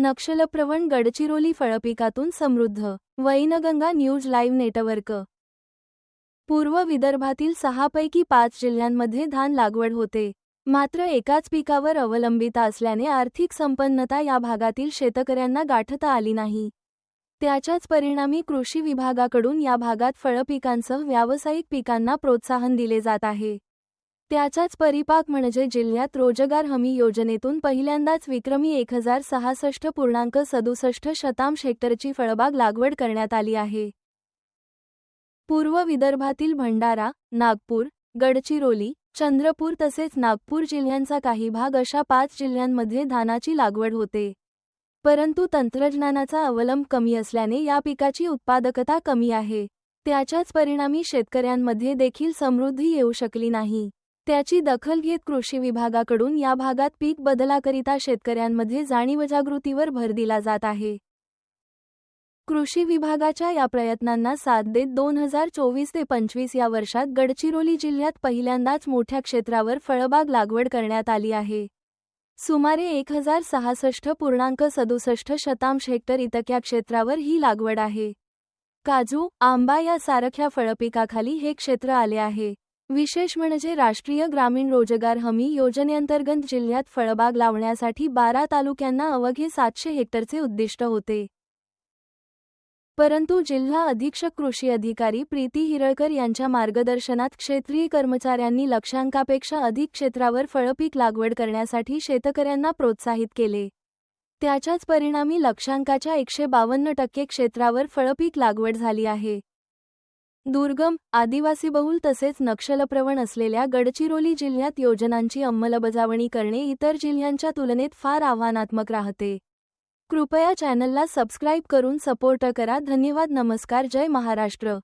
नक्षलप्रवण गडचिरोली फळपिकातून समृद्ध. Wainganga news live network. पूर्व विदर्भातील सहापैकी पाच जिल्ह्यांमध्ये धान लागवड होते. मात्र एकाच पिकावर अवलंबित असल्याने आर्थिक संपन्नता या भागातील शेतकऱ्यांना गाठता आली नाही. त्याच्याच परिणामी कृषी विभागाकडून या भागात फळपिकांसह व्यावसायिक पिकांना प्रोत्साहन दिले जात आहे. त्याचाच परिपाक म्हणजे जिल्ह्यात रोजगार हमी योजनेतून पहिल्यांदाच विक्रमी एक हजार सहासष्ट पूर्णांक सदुसष्ट शतांश हेक्टरची फळबाग लागवड करण्यात आली आहे. पूर्व विदर्भातील भंडारा नागपूर गडचिरोली चंद्रपूर तसेच नागपूर जिल्ह्यांचा काही भाग अशा पाच जिल्ह्यांमध्ये धानाची लागवड होते. परंतु तंत्रज्ञानाचा अवलंब कमी असल्याने या पिकाची उत्पादकता कमी आहे. त्याच्याच परिणामी शेतकऱ्यांमध्ये देखील समृद्धी येऊ शकली नाही. त्याची दखल घेत कृषी विभागाकडून या भागात पीक बदलाकरिता शेतकऱ्यांमध्ये जाणीवजागृतीवर भर दिला जात आहे. कृषी विभागाच्या या प्रयत्नांना साथ देत दोन हजार चोवीस ते पंचवीस या वर्षात गडचिरोली जिल्ह्यात पहिल्यांदाच मोठ्या क्षेत्रावर फळबाग लागवड करण्यात आली आहे. सुमारे एक हजार सहासष्ट पूर्णांक सदुसष्ट शतांश हेक्टर इतक्या क्षेत्रावर ही लागवड आहे. काजू आंबा या सारख्या फळपिकाखाली हे क्षेत्र आले आहे. विशेष म्हणजे राष्ट्रीय ग्रामीण रोजगार हमी योजनेअंतर्गत जिल्ह्यात फळबाग लावण्यासाठी बारा तालुक्यांना अवघे सातशे हेक्टरचे उद्दिष्ट होते. परंतु जिल्हा अधीक्षक कृषी अधिकारी प्रीती हिरळकर यांच्या मार्गदर्शनात क्षेत्रीय कर्मचाऱ्यांनी लक्षांकापेक्षा अधिक क्षेत्रावर फळपीक लागवड करण्यासाठी शेतकऱ्यांना प्रोत्साहित केले. त्याच्याच परिणामी लक्षांकाच्या एकशे बावन्न टक्के क्षेत्रावर फळपीक लागवड झाली आहे. दुर्गम आदिवासीबहुल तसेच नक्षलप्रवण असलेल्या गडचिरोली जिल्ह्यात योजनांची अंमलबजावणी करणे इतर जिल्ह्यांच्या तुलनेत फार आव्हानात्मक राहते. कृपया चॅनलला सबस्क्राईब करून सपोर्ट करा. धन्यवाद. नमस्कार. जय महाराष्ट्र.